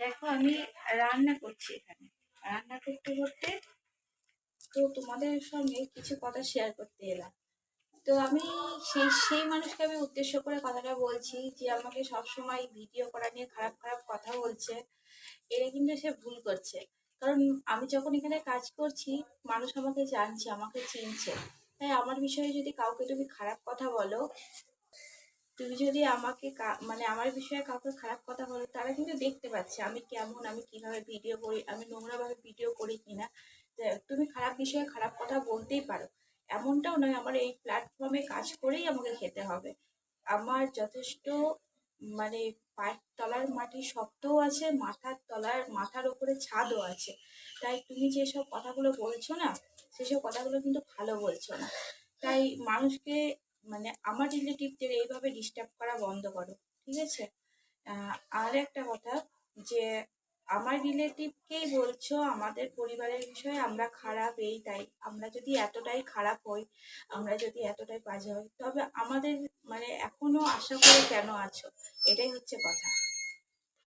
দেখো আমি রান্না করছি এখানে। রান্না করতে করতে তো তোমাদের সঙ্গে কিছু কথা শেয়ার করতে এলাম। তো আমি সেই সেই মানুষকে আমি উদ্দেশ্য করে কথাটা বলছি যে আমাকে সবসময় ভিডিও করা নিয়ে খারাপ খারাপ কথা বলছে। এরা কিন্তু সে ভুল করছে। কারণ আমি যখন এখানে কাজ করছি, মানুষ আমাকে জানছে, আমাকে চিনছে। তাই আমার বিষয়ে যদি কাউকে তুমি খারাপ কথা বলো তুমি যদি আমাকে মানে আমার বিষয়ে কাউকে খারাপ কথা বলো, তারা কিন্তু দেখতে পাচ্ছে আমি কেমন, আমি কীভাবে ভিডিও করি, আমি নোংরাভাবে ভিডিও করি কিনা। তুমি খারাপ বিষয়ে খারাপ কথা বলতেই পারো। এমনটাও নয়, আমার এই প্ল্যাটফর্মে কাজ করেই আমাকে খেতে হবে। আমার যথেষ্ট মানে পায়ের তলার মাটি শক্তও আছে, মাথার তলার, মাথার ওপরে ছাদও আছে। তাই তুমি যেসব কথাগুলো বলছো না, সেসব কথাগুলো কিন্তু ভালো বলছো না। তাই মানুষকে মানে আমার রিলেটিভদের এইভাবে ডিস্টার্ব করা বন্ধ করো, ঠিক আছে? আর একটা কথা যে, আমার রিলেটিভকেই বলছো, আমাদের পরিবারের বিষয়ে আমরা খারাপ এই তাই, আমরা যদি এতটাই খারাপ হই, আমরা যদি এতটাই বাজে হই, তবে আমাদের মানে এখনও আশা করে কেন আছো? এটাই হচ্ছে কথা।